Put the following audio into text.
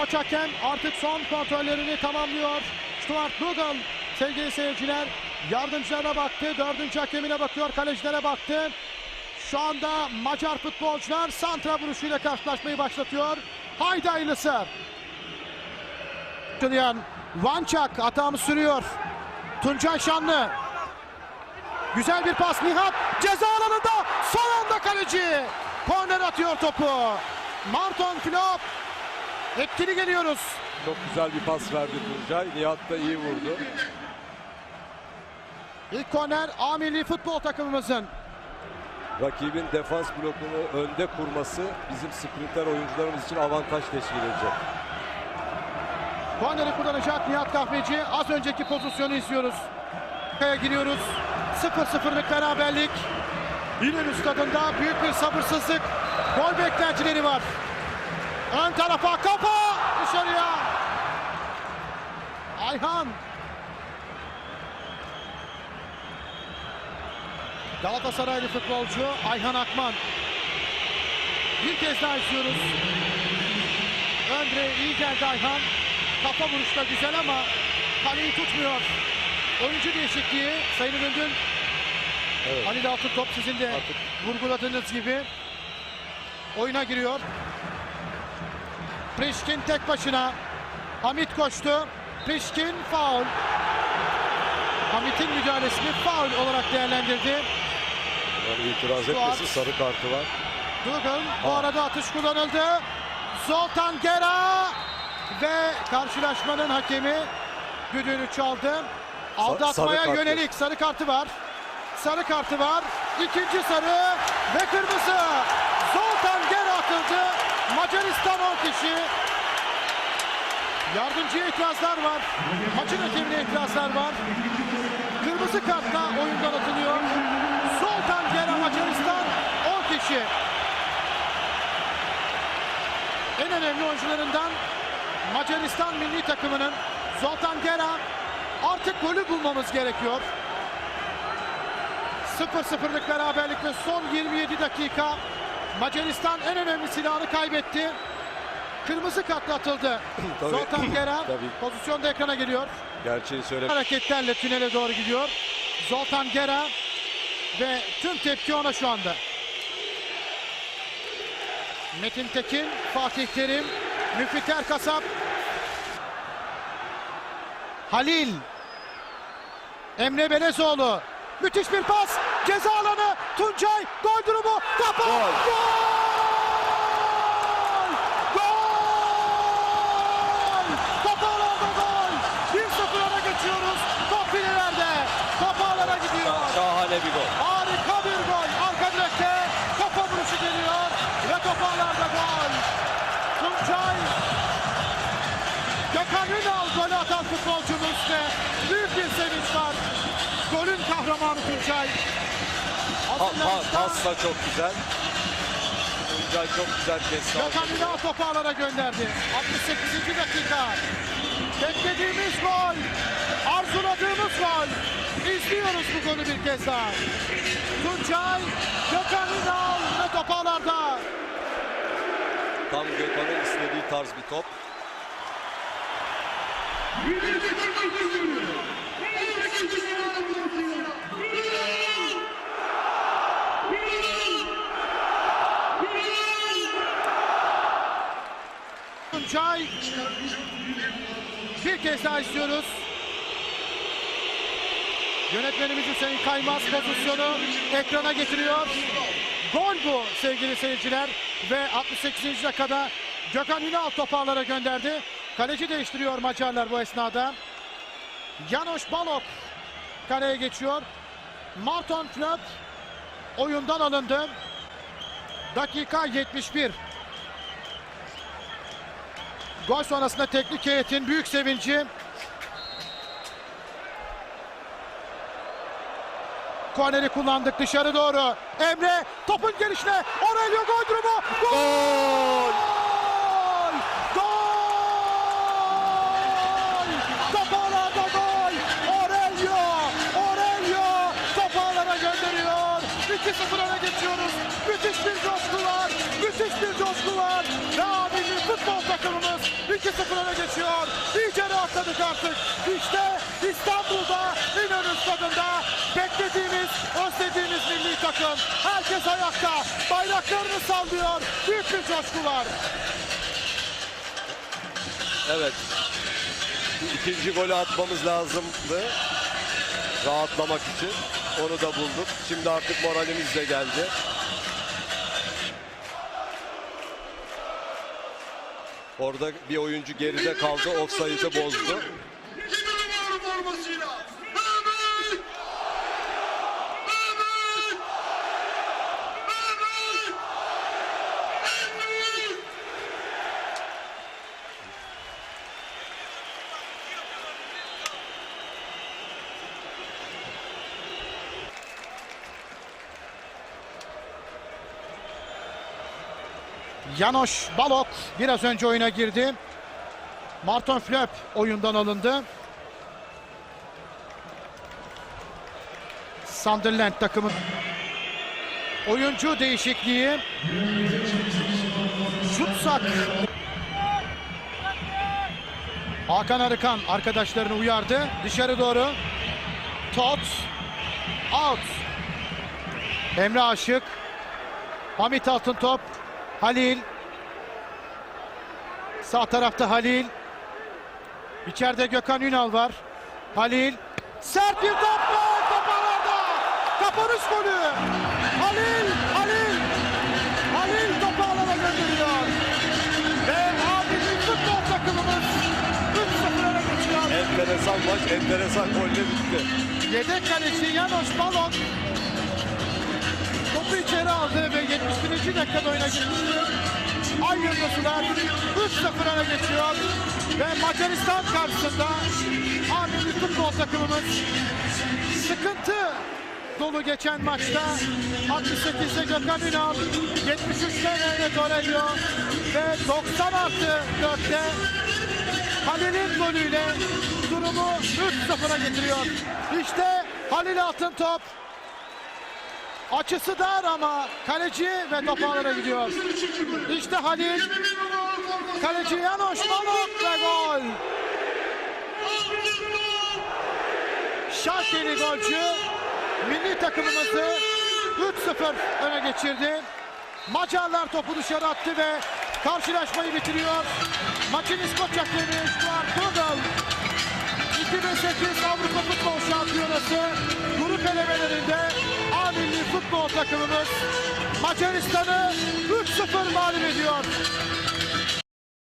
koç hakem artık son kontrollerini tamamlıyor. Stuart Dougal sevgili seyirciler yardımcılarına baktı. Dördüncü hakemine bakıyor. Kalecilere baktı. Şu anda Macar futbolcular santra vuruşuyla karşılaşmayı başlatıyor. Haydi hayırlısı. Julian Vançak atağımı sürüyor. Tuncay Şanlı. Güzel bir pas Nihat. Ceza alanında son anda kaleci. Korner atıyor topu. Marton Flop. Etkili geliyoruz. Çok güzel bir pas verdi Tuncay. Nihat da iyi vurdu. İlk korner A milli futbol takımımızın. Rakibin defans blokunu önde kurması bizim sprinter oyuncularımız için avantaj teşkil edecek. Korneri kullanacak Nihat Kahveci. Az önceki pozisyonu izliyoruz. Kaya giriyoruz. 0-0'lık beraberlik. İnönü stadında büyük bir sabırsızlık. Gol beklentileri var. Ön tarafa kafa dışarıya. Ayhan. Galatasaraylı futbolcu Ayhan Akman. Bir kez daha izliyoruz. Önde iyi geldi Ayhan. Kafa vuruşu da güzel ama kaleyi tutmuyor. Oyuncu değişikliği Sayın Üründün. Evet. Halil Altıntop sizin de Artık- vurguladığınız gibi oyuna giriyor. Prişkin tek başına. Hamit koştu. Prişkin faul. Hamit'in müdahalesini faul olarak değerlendirdi. Yani itiraz Stuart. etmesin sarı kartı var. Dugan bu arada atış kullanıldı. Zoltan Gera ve karşılaşmanın hakemi düdüğünü çaldı. Aldatmaya sarı kartı. yönelik sarı kartı var. Sarı kartı var. İkinci sarı ve kırmızı. Zoltan Gera atıldı. Macaristan 10 kişi. Yardımcıya itirazlar var. Maçın hakemine itirazlar var. Kırmızı kartla oyundan atılıyor. Zoltan Gera Macaristan 10 kişi. En önemli oyuncularından Macaristan milli takımının Zoltan Gera artık golü bulmamız gerekiyor. 0-0'lık beraberlik ve son 27 dakika Macaristan en önemli silahını kaybetti. Kırmızı kartla atıldı. Tabii. Zoltan Gera Tabii. pozisyonda ekrana geliyor. Gerçeği söyle. Hareketlerle tünele doğru gidiyor. Zoltan Gera ve tüm tepki ona şu anda. Metin Tekin, Fatih Terim, Müfit Erkasap, Halil, Emre Belezoğlu. Müthiş bir pas. Ceza alanı. Tuncay. Gol durumu. Kafa. Gol. Gol. Gol. Kafa alanda gol. 1-0 öne geçiyoruz. Top filelerde. Kafa alana gidiyor. Şahane bir gol. Harika bir gol. Arka direkte kafa vuruşu geliyor. Ve top ağlarda gol. Tuncay. Gökhan Ünal golü atan futbolcumuz ve büyük bir sevinç var. Golün kahramanı Tuncay. Pa, pas da çok güzel. Tuncay çok güzel kesti. Gökhan Ünal topu alana gönderdi. 68. dakika. Beklediğimiz gol. Arzuladığımız gol. İzliyoruz bu golü bir kez daha. Tuncay, Gökhan Ünal ve top ağlarda. Tam Gökhan'ın istediği tarz bir top. Tuncay bir kez daha istiyoruz. Yönetmenimiz Hüseyin Kaymaz pozisyonu ekrana getiriyor. Gol bu sevgili seyirciler. Ve 68. dakikada Gökhan Ünal topu ağlara gönderdi. Kaleci değiştiriyor Macarlar bu esnada. Janosch Balok kaleye geçiyor. Marton Flöp oyundan alındı. Dakika 71. Gol sonrasında teknik heyetin büyük sevinci. Korneri kullandık dışarı doğru. Emre topun gelişine. Aurelio gol durumu. Gol! Gol! Top ağlarda gol! Aurelio! Aurelio! Top ağlara gönderiyor. 2-0 öne geçiyoruz. Müthiş bir coşku var. Müthiş bir coşku var. Milli futbol takımımız 2-0 öne geçiyor. İyice rahatladık artık. İşte İstanbul'da İnönü Stadı'nda beklediğimiz, özlediğimiz milli takım. Herkes ayakta. Bayraklarını sallıyor. Büyük bir coşku var. Evet. İkinci golü atmamız lazımdı. Rahatlamak için. Onu da bulduk. Şimdi artık moralimiz de geldi. Orada bir oyuncu geride kaldı. Offside'ı bozdu. Yedi numara formasıyla Mehmet! Mehmet! Mehmet! Mehmet! Janosch Balok biraz önce oyuna girdi. Martin Flöp oyundan alındı. Sunderland takımın oyuncu değişikliği. Şutsak. Hakan Arıkan arkadaşlarını uyardı. Dışarı doğru. Tot. Out. Emre Aşık. Hamit Altıntop. Halil. Sağ tarafta Halil. İçeride Gökhan Ünal var. Halil. Sert bir top var. Toparlarda. Kapanış golü. Halil. Halil. Halil topu alana gönderiyor. Ve abinin futbol takımımız 3-0 öne geçiyor. Enteresan maç, enteresan golle bitti. Yedek kaleci Janos Balon topu içeri aldı ve 71. dakikada oyuna girmişti. Ay Yıldızlar 3-0 öne geçiyor ve Macaristan karşısında Arnavut futbol takımımız sıkıntı dolu geçen maçta 68'de Gökhan Ünal 73'te Mehmet Aurelio ve 90 artı 4'te Halil'in golüyle durumu 3-0'a getiriyor. İşte Halil Altıntop. Açısı dar ama kaleci ve top ağlara gidiyor. İşte Halil, kaleci Janosch Balok ve gol. Şalkeli golcü milli takımımızı 3-0 öne geçirdi. Macarlar topu dışarı attı ve karşılaşmayı bitiriyor. Maçın İskoç hakemi Stuart Kugel 2008 Avrupa Futbol Şampiyonası grup elemelerinde A milli futbol takımımız Macaristan'ı 3-0 mağlup ediyor.